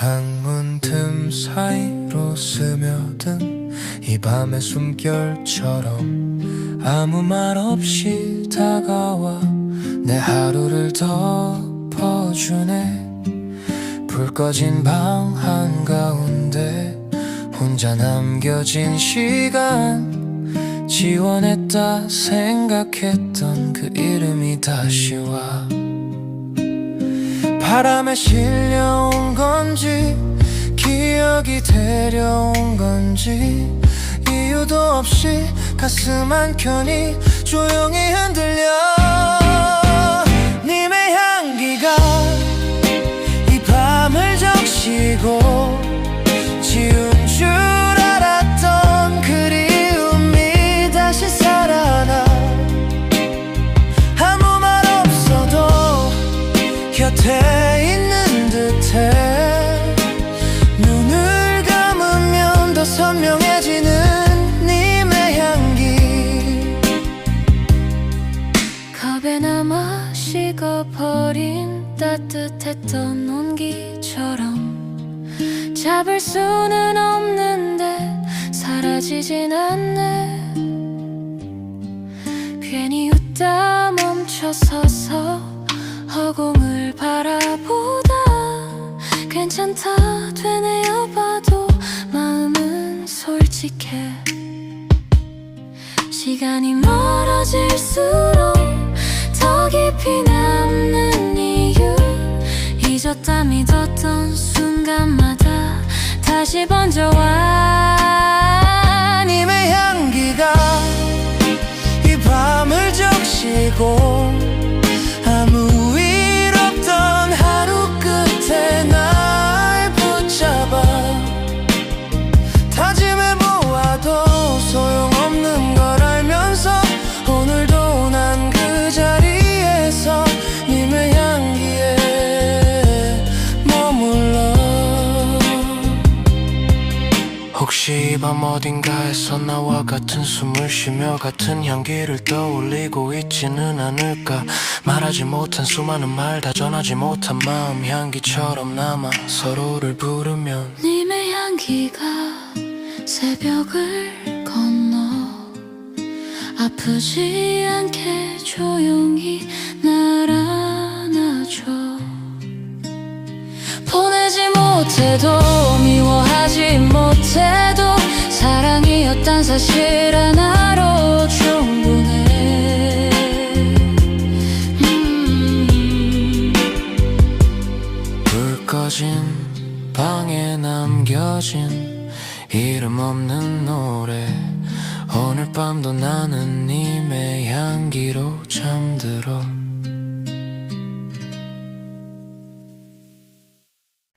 창문 틈 사이로 스며든 이 밤의 숨결처럼 아무 말 없이 다가와 내 하루를 덮어주네. 불 꺼진 방 한가운데 혼자 남겨진 시간 지원했다 생각했던 그 이름이 다시 와 바람에 실려온 건지 기억이 데려온 건지 이유도 없이 가슴 한켠이 조용히 흔들려 따뜻했던 온기처럼 잡을 수는 없는데 사라지진 않네. 괜히 웃다 멈춰서서 허공을 바라보다 괜찮다 되뇌어봐도 마음은 솔직해. 시간이 멀어질수록 더 깊이 잊었다 믿었던 순간마다 다시 번져와. 님의 향기가 이 밤을 적시고 시이밤 어딘가에서 나와 같은 숨을 쉬며 같은 향기를 떠올리고 있지는 않을까. 말하지 못한 수많은 말 다 전하지 못한 마음 향기처럼 남아 서로를 부르면 님의 향기가 새벽을 건너 아프지 않게 조용히 날 안아줘 보내지 못해도 미워하지 사랑이었단 사실 하나로 충분해. 음. 불 꺼진 방에 남겨진 이름 없는 노래. 오늘 밤도 나는 님의 향기로 잠들어